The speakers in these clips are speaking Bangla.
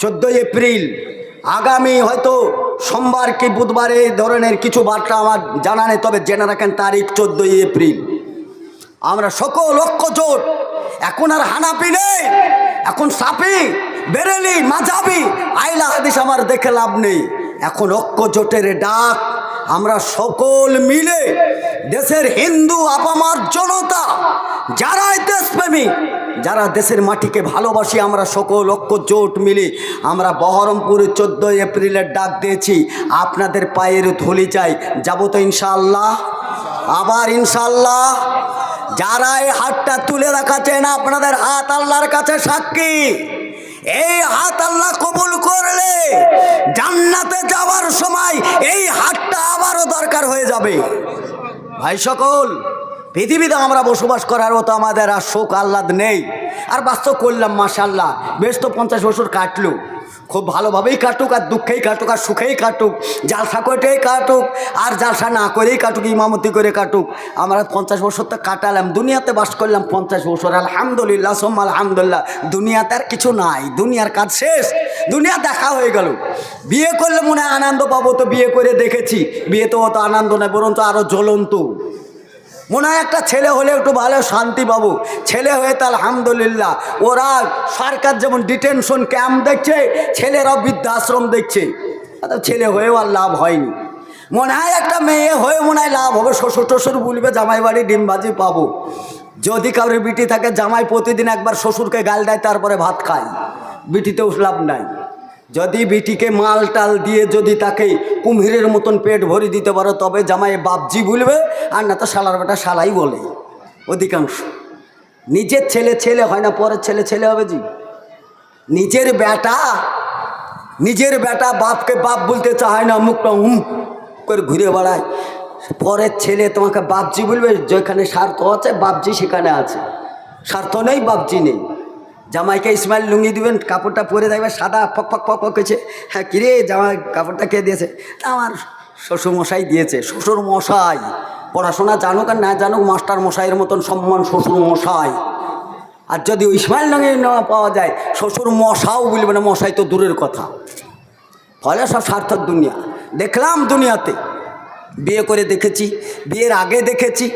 চোদ্দোই এপ্রিল। আগামী হয়তো সোমবার কি বুধবার এই ধরনের কিছু বার্তা আমার জানা নেই, তবে জেনে রাখেন তারিখ চোদ্দোই এপ্রিল। আমরা সকল লক্ষ জোট এখন আর হানাপি নেই, এখন সাপি বেরেলি, মাঝাবি, আইলা হাদিস আমার দেখে লাভ নেই। এখন ঐক্য জোটের ডাক আমরা সকল মিলে দেশের হিন্দু আপামার জনতা, যারাই দেশপ্রেমী, যারা দেশের মাটিকে ভালোবাসি, আমরা সকল ঐক্য জোট মিলে আমরা বহরমপুরে চোদ্দোই এপ্রিলের ডাক দিয়েছি, আপনাদের পায়ের ধুলি চাই, যাব তো ইনশাআল্লাহ, আবার ইনশাল্লাহ যারা এই হাতটা তুলে রাখাচ্ছেন আপনাদের হাত আল্লাহর কাছে সাক্ষী। এই হাত আল্লাহ কবুল করলে জান্নাতে যাওয়ার সময় এই হাতটা আবারও দরকার হয়ে যাবে। ভাই সকল, পৃথিবীতে আমরা বসবাস করার মতো আমাদের আর শোক আহ্লাদ নেই। আর বাস্তব করলাম মাসাল্লাহ বেশ তো পঞ্চাশ বছর কাটলো। খুব ভালোভাবেই কাটুক আর দুঃখেই কাটুক আর সুখেই কাটুক, জালসা করেই কাটুক আর জালসা না করেই কাটুক, ইমামতি করে কাটুক। আমরা পঞ্চাশ বছর তো কাটালাম, দুনিয়াতে বাস করলাম পঞ্চাশ বছর। আলহামদুলিল্লাহ সোম আলহামদুলিল্লাহ। দুনিয়াতে আর কিছু নাই, দুনিয়ার কাজ শেষ। দুনিয়া দেখা হয়ে গেল। বিয়ে করলে মনে আনন্দ পাবো তো বিয়ে করে দেখেছি। বিয়ে তো অত আনন্দ নয়, বরঞ্চ আরও জ্বলন্ত। মনে হয় একটা ছেলে হলে একটু ভালো শান্তি পাবো। ছেলে হয়ে তো আলহামদুলিল্লাহ। ওরা সরকার যেমন ডিটেনশন ক্যাম্প দেখছে, ছেলেরাও বৃদ্ধাশ্রম দেখছে। ছেলে হয়েও আর লাভ হয়নি। মনে হয় একটা মেয়ে হয়ে মনে হয় লাভ হবে। শ্বশুর টশুর বলবে, জামাই বাড়ি ডিমবাজি পাবো। যদি কারোর বিটি থাকে, জামাই প্রতিদিন একবার শ্বশুরকে গাল দেয়, তারপরে ভাত খায়। বিটিতেও লাভ নাই। যদি বিটিকে মাল টাল দিয়ে যদি তাকে কুম্ভীরের মতন পেট ভরে দিতে পারো, তবে জামাই বাপজি বলবে, আর না তো শালার বেটা শালাই বলে। অধিকাংশ। নিজের ছেলে ছেলে হয় না, পরের ছেলে ছেলে হবে জি। নিজের বেটা নিজের বেটা বাপকে বাপ বলতে চায় না, মুখটা হুম করে ঘুরে বেড়ায়। পরের ছেলে তোমাকে বাপজি বলবে, যেখানে স্বার্থ আছে, বাপজি সেখানে আছে। স্বার্থ নেই, বাপজি নেই। জামাইকে ইসমাইল লুঙ্গি দিবেন, কাপড়টা পরে দেখবে সাদা ফক ফক ফক ফক করছে হ্যাঁ কিরে জামাই, কাপড়টা কে দিয়েছে? আমার শ্বশুর মশাই দিয়েছে শ্বশুর মশাই পড়াশোনা জানুক আর না জানুক মাস্টার মশাইয়ের মতন সম্মান শ্বশুর মশাই আর যদি ইসমাইল লুঙ্গি না পাওয়া যায় শ্বশুর মশাও বলবে না, মশাই তো দূরের কথা। ফলে সব সার্থক দুনিয়া। দেখলাম দুনিয়াতে। বিয়ে করে দেখেছি, বিয়ের আগে দেখেছি।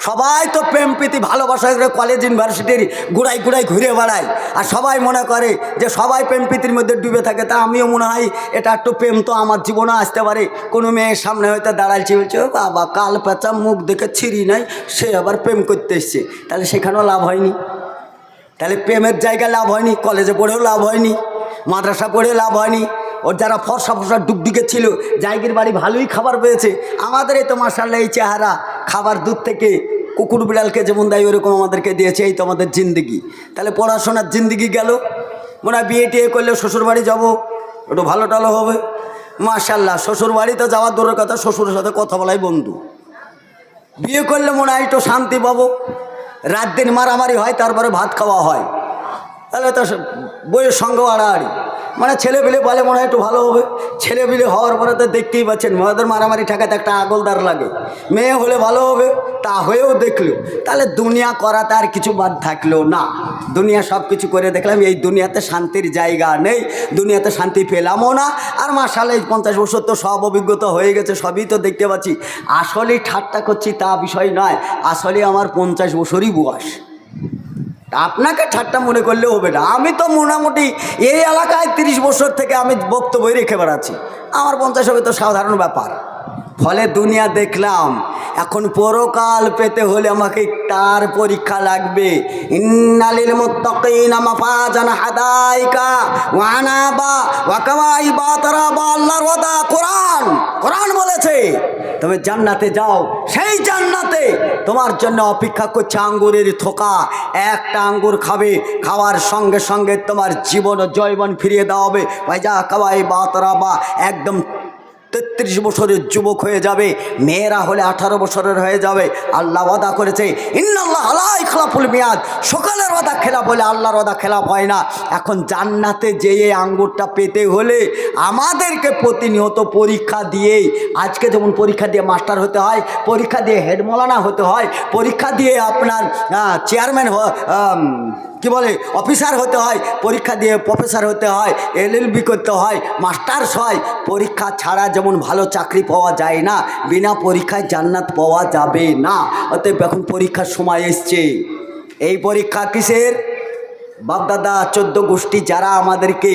সবাই তো প্রেম প্রীতি, ভালোবাসা করে কলেজ ইউনিভার্সিটির গুড়াই গুড়াই ঘুরে বেড়ায়। আর সবাই মনে করে যে সবাই প্রেম প্রীতির মধ্যে ডুবে থাকে। তা আমিও মনে হয় এটা একটু প্রেম তো আমার জীবনে আসতে পারে। কোনো মেয়ের সামনে হয়তো দাঁড়াইছে বলছে "ও বাবা, কাল পেঁচা মুখ দেখে ছিঁড়ি নাই, সে আবার প্রেম করতে এসছে। তাহলে সেখানেও লাভ হয়নি। তাহলে প্রেমের জায়গায় লাভ হয়নি কলেজে পড়েও লাভ হয়নি, মাদ্রাসা পড়ে লাভ হয়নি। ওর যারা ফর্সা ফর্সা ডুবডুকে ছিল জায়গির বাড়ি ভালোই খাবার পেয়েছে। আমাদের এই তো মার্শাল্লাহ এই চেহারা। খাবার দুধ থেকে কুকুর বিড়ালকে যেমন দেয় ওরকম আমাদেরকে দিয়েছে, এই তো আমাদের জিন্দিগি। তাহলে পড়াশোনার জিন্দিগি গেল। মনে হয় বিয়ে টিয়ে করলে শ্বশুর বাড়ি যাব। একটু ভালো টালো হবে। মার্শাল্লাহ শ্বশুর বাড়িতে যাওয়ার দূরের কথা, শ্বশুরের সাথে কথা বলাই বন্ধু। বিয়ে করলে মনে হয় একটু শান্তি পাবো। রাত দিন মারামারি হয়, তারপরে ভাত খাওয়া হয়। তাহলে তো বইয়ের সঙ্গে আড়াআড়ি। মানে ছেলে পেলে বলে মনে হয় একটু ভালো হবে। ছেলে পেলে হওয়ার পরে তো দেখতেই পাচ্ছেন মেয়েদের মারামারি ঠেকাতে একটা আগলদার লাগে। মেয়ে হলে ভালো হবে, তা হয়েও দেখল। তাহলে দুনিয়া করাতে আর কিছু বাদ থাকল না। দুনিয়া সব কিছু করে দেখলাম, এই দুনিয়াতে শান্তির জায়গা নেই, দুনিয়াতে শান্তি পেলামও না। আর মাসালে এই পঞ্চাশ বছর তো সব অভিজ্ঞতা হয়ে গেছে, সবই তো দেখতে পাচ্ছি। আসলেই ঠাট্টা করছি তা বিষয় নয় আসলে আমার পঞ্চাশ বছরই বয়স। আপনাকে ঠাট্টা মনে করলে হবে না। আমি তো মোটামুটি এই এলাকায় তিরিশ বছর থেকে আমি বক্তব্য রেখে বেড়াচ্ছি। আমার পঞ্চাশ হবে তো সাধারণ ব্যাপার। ফলে দুনিয়া দেখলাম, এখন পরকাল পেতে হলে আমাকে তার পরীক্ষা লাগবে। ইন্নালিল কোরআন বলেছে তবে জান্নাতে যাও, সেই জান্নাতে তোমার জন্য অপেক্ষা করছে আঙ্গুরের থোকা। একটা আঙ্গুর খাবে, খাওয়ার সঙ্গে সঙ্গে তোমার জীবন ও জৈবন ফিরিয়ে দেওয়া হবে। ভাইজা কাবাই বা তারা বা একদম তেত্রিশ বছরের যুবক হয়ে যাবে, মেয়েরা হলে আঠারো বছরের হয়ে যাবে। আল্লাহ ওয়াদা করেছে, ইন্নাল্লাহ আলাই খেলাফুল মেয়াদ। সকালের ওয়াদা খেলাপ হলে আল্লাহর ওয়াদা খেলাপ হয় না। এখন জান্নাতে যেয়ে আঙ্গুরটা পেতে হলে আমাদেরকে প্রতিনিয়ত পরীক্ষা দিয়েই, আজকে যেমন পরীক্ষা দিয়ে মাস্টার হতে হয়, পরীক্ষা দিয়ে হেড মৌলানা হতে হয়, পরীক্ষা দিয়ে আপনার চেয়ারম্যান কি বলে, অফিসার হতে হয়, পরীক্ষা দিয়ে প্রফেসর হতে হয় এলএলবি করতে হয়, মাস্টার্স হয়, পরীক্ষা ছাড়া যেমন ভালো চাকরি পাওয়া যায় না, বিনা পরীক্ষায় জান্নাত পাওয়া যাবে না। অতএব এখন পরীক্ষার সময় এসছে। এই পরীক্ষা কিসের? বাপদাদা, চোদ্দ গোষ্ঠী যারা আমাদেরকে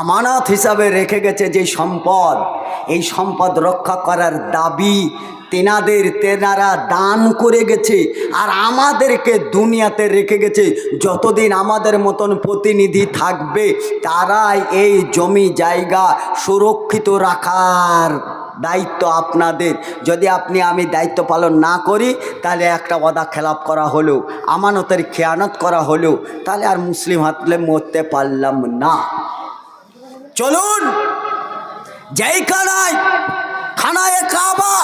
আমানত হিসাবে রেখে গেছে যে সম্পদ, এই সম্পদ রক্ষা করার দাবি তেনাদের তেনারা দান করে গেছে আর আমাদেরকে দুনিয়াতে রেখে গেছে। যতদিন আমাদের মতন প্রতিনিধি থাকবে, তারাই এই জমি জায়গা সুরক্ষিত রাখার দায়িত্ব আপনাদের। যদি আপনি আমি দায়িত্ব পালন না করি, তাহলে একটা ওদা খেলাপ করা হলো, আমানতের খেয়ানত করা হলো, তাহলে আর মুসলিম হাতলে মরতে পারলাম না। চলুন যেই খানায় খানায় কাবা।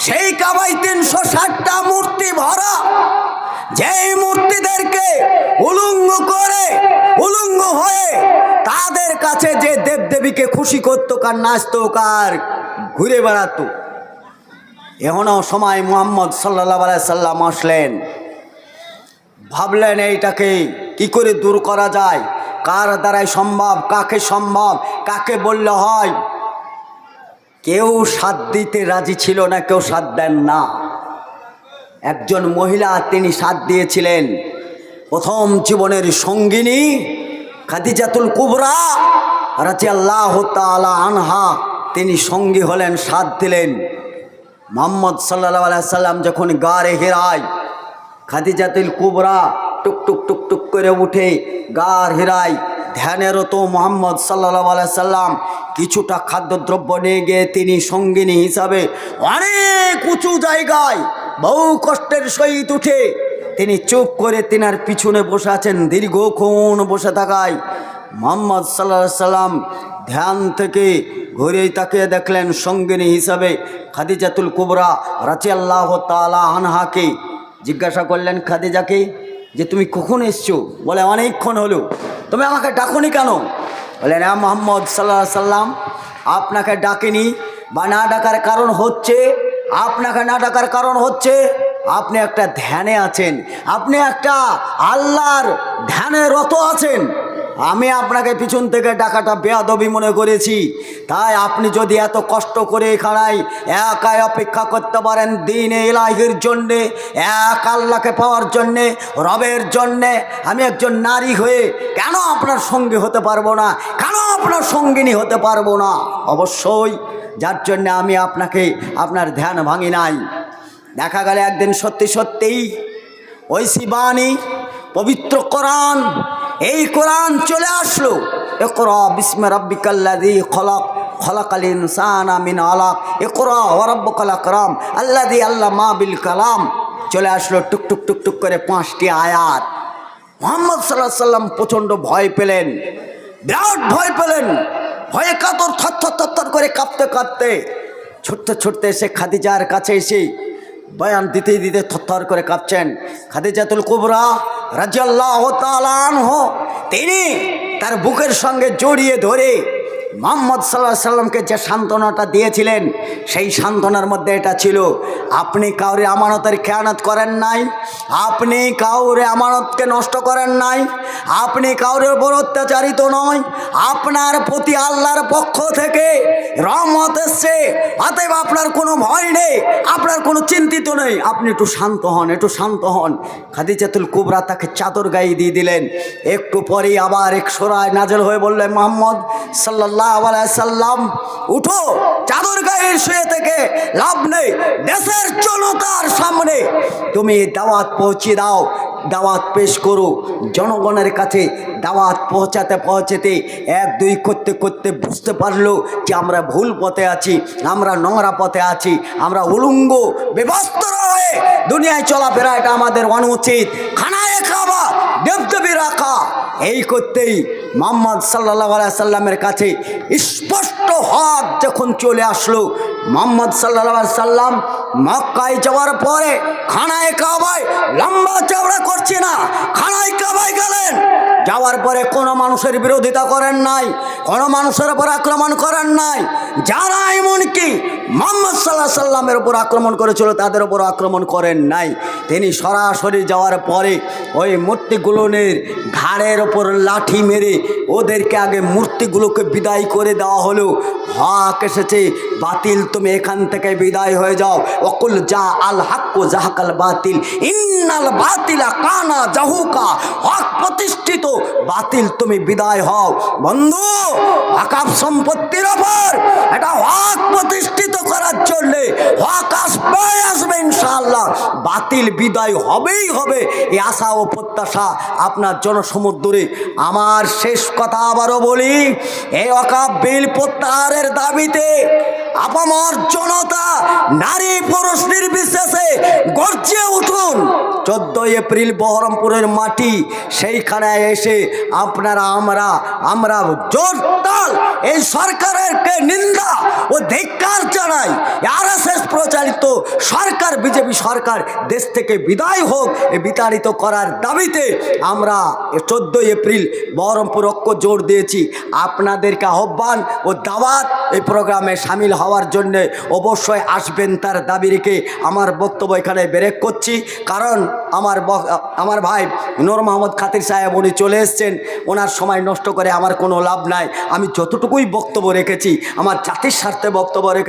সেই কাবায় তিনশো ষাটটা মূর্তি ভরা। যেই মূর্তিদেরকে উলঙ্গ করে, উলঙ্গ হয়ে তাদের কাছে যে দেবদেবীকে খুশি করতো, কার নাচতো, কার ঘুরে বেড়াতো। এখনও সময় মোহাম্মদ সাল্লাহ সাল্লাম আসলেন। ভাবলেন এইটাকে কি করে দূর করা যায়? কার দ্বারাই সম্ভব? কাকে সম্ভব? কাকে বললে হয়? কেউ সাথ দিতে রাজি ছিল না, কেউ সাথ দেন না। একজন মহিলা, তিনি সাথ দিয়েছিলেন। প্রথম জীবনের সঙ্গিনী খাদিজাতুল কুবরা রাজি আল্লাহ তালা আনহা, তিনি সঙ্গী হলেন, সাথ দিলেন। মোহাম্মদ সাল্লাহ সাল্লাম যখন গাড়ে হেরায়, খাদিজাতুল কুবরা টুক টুক টুক টুক করে উঠে গার হেরায় ধ্যানেরত মোহাম্মদ সাল্লাহ সাল্লাম, কিছুটা খাদ্যদ্রব্য নিয়ে গিয়ে তিনি সঙ্গিনী হিসাবে অনেক উঁচু জায়গায় বহু কষ্টের সহিত উঠে তিনি চুপ করে তিনার পিছনে বসে আছেন, দীর্ঘক্ষণ বসে থাকায়। মোহাম্মদ সাল্লাহ সাল্লাম ধ্যান থেকে ঘুরে তাকিয়ে দেখলেন সঙ্গিনী হিসাবে খাদিজাতুল কুবরা রাচি আল্লাহ তালা আনহাকে। জিজ্ঞাসা করলেন খাদিজাকে যে তুমি কখন এসছো? বলে, অনেকক্ষণ হলো। তুমি আমাকে ডাকুনি কেন? বলেন হ্যাঁ মোহাম্মদ সাল্লাহ সাল্লাম, আপনাকে ডাকিনি বা না ডাকার কারণ হচ্ছে, আপনাকে না ডাকার কারণ হচ্ছে, আপনি একটা ধ্যানে আছেন, আপনি একটা আল্লাহর ধ্যানে রত আছেন। আমি আপনাকে পিছন থেকে ডাকাটা বেয়াদবি মনে করেছি। তাই আপনি যদি এত কষ্ট করে এখানায় একাই অপেক্ষা করতে পারেন দিন এলাহির জন্যে, এক আল্লাহকে পাওয়ার জন্যে, রবের জন্যে। আমি একজন নারী হয়ে কেন আপনার সঙ্গী হতে পারব না? কেন আপনার সঙ্গিনী হতে পারব না? অবশ্যই যার জন্যে আমি আপনাকে আপনার ধ্যান ভাঙি নাই। দেখা গেলে একদিন সত্যি সত্যিই ওই শিবানী পবিত্র কোরআন এই কোরআন চলে আসলো। আলাক। আল্লাহ কালাম। চলে আসলো টুক টুক টুক টুক করে পাঁচটি আয়াত। মোহাম্মদ সাল্লাহ সাল্লাম প্রচণ্ড ভয় পেলেন। বিরাট ভয় পেলেন। ভয়ে কাতর থর থর থর করে কাঁপতে কাঁপতে, ছুটতে ছুটতে এসে খাদিজার কাছে এসে বয়ান দিতে দিতে থরথর করে কাঁপছেন। খাদিজাতুল কুবরা রাজিয়াল্লাহ তালানহ তিনি তার বুকের সঙ্গে জড়িয়ে ধরে মোহাম্মদ সাল্লাহ সাল্লামকে যে সান্ত্বনাটা দিয়েছিলেন, সেই সান্ত্বনার মধ্যে এটা ছিল, আপনি কাউরে আমানতের খেয়ানত করেন নাই, আপনি কাউরে আমানতকে নষ্ট করেন নাই, আপনি কাউরে উপর অত্যাচারিত নয়, আপনার প্রতি আল্লাহর পক্ষ থেকে রহমত এসছে, অতএব আপনার কোনো ভয় নেই আপনার কোনো চিন্তিত নেই। আপনি একটু শান্ত হন, একটু শান্ত হন। খাদিজাতুল কুবরা তাকে চাদর গায়ে দিয়ে দিলেন। একটু পরেই আবার এক সরায় নাজল হয়ে বললেন, মোহাম্মদ সাল্লাহ সাল্লাম, উঠো। চাদর গায়ে শুয়ে থেকে লাভ নেই। দেশের জনতার সামনে। তুমি দাওয়াত পৌঁছে দাও, দাওয়াত পেশ করো। জনগণের কাছে দাওয়াত পৌঁছাতে পৌঁছাতে এক, দুই করতে করতে বুঝতে পারল যে আমরা ভুল পথে আছি, আমরা নোংরা পথে আছি, আমরা উলুঙ্গ বিবস্ত্র হয়ে দুনিয়ায় চলাফেরা, এটা আমাদের অনুচিত। খানায় খাওয়া দেবদেবী রাখা এই করতেই মোহাম্মদ সাল্লাহ সাল্লামের কাছে স্পষ্ট হাত যখন চলে আসলো মোহাম্মদ সাল্লা সাল্লাম মক্কায় যাওয়ার পরে খানায় কাবায় লম্বা চওড়া করছে না, খানায় কাবায় গেলেন। যাওয়ার পরে কোনো মানুষের বিরোধিতা করেন নাই, কোনো মানুষের উপর আক্রমণ করেন নাই। যারা এমনকি মোহাম্মদ সাল্লাহ সাল্লামের উপর আক্রমণ করেছিল, তাদের উপর আক্রমণ করেন নাই। তিনি সরাসরি যাওয়ার পরে ওই মূর্তিগুলোনের ঘাড়ের ওপর লাঠি মেরে ওদেরকে আগে মূর্তিগুলোকে বিদায় করে দেওয়া হলো। হক এসেছে, বাতিল তুমি এখান থেকে বিদায় হয়ে যাও। অকুল যা আল হাক্কু জাহাকাল বাতিল। ইন্নাল বাতিলা কানা জাহুকা। হক প্রতিষ্ঠিত, বাতিল তুমি বিদায় হও। বন্ধু, আকাশ সম্পত্তির ওপর এটা হক প্রতিষ্ঠিত করার জন্যে হক ইনশাআল্লাহ বাতিল, বিদায় হবেই হবে। এই আশা ও প্রত্যাশা আপনার জনসমুদ্রে আমার শেষ কথা আবারও বলি এই অকাপ বিল প্রত্যাহারের দাবিতে আপামর জনতা নারী পুরুষ নির্বিশেষে গর্জে উঠুন। চোদ্দই এপ্রিল বহরমপুরের মাটি, সেইখানে এসে আপনারা, আমরা আমরা জোরতাল এই সরকারের কে নিন্দা ও ধিক্কার জানাই। আর প্রচালিত সরকার, বিজেপি সরকার দেশ থেকে বিদায় হোক এ বিতাড়িত করার দাবিতে আমরা চোদ্দোই এপ্রিল বহরমপুর ঐক্য জোর দিয়েছি। আপনাদেরকে আহ্বান ও দাওয়াত এই প্রোগ্রামে সামিল হওয়ার জন্য অবশ্যই আসবেন তার দাবি রেখে আমার বক্তব্য এখানে ব্রেক করছি। কারণ আমার আমার ভাই নূর মোহাম্মদ খাতির সাহেব উনি চলে এসছেন। ওনার সময় নষ্ট করে আমার কোনো লাভ নাই। আমি যতটুকুই বক্তব্য রেখেছি। আমার জাতির স্বার্থে বক্তব্য রেখে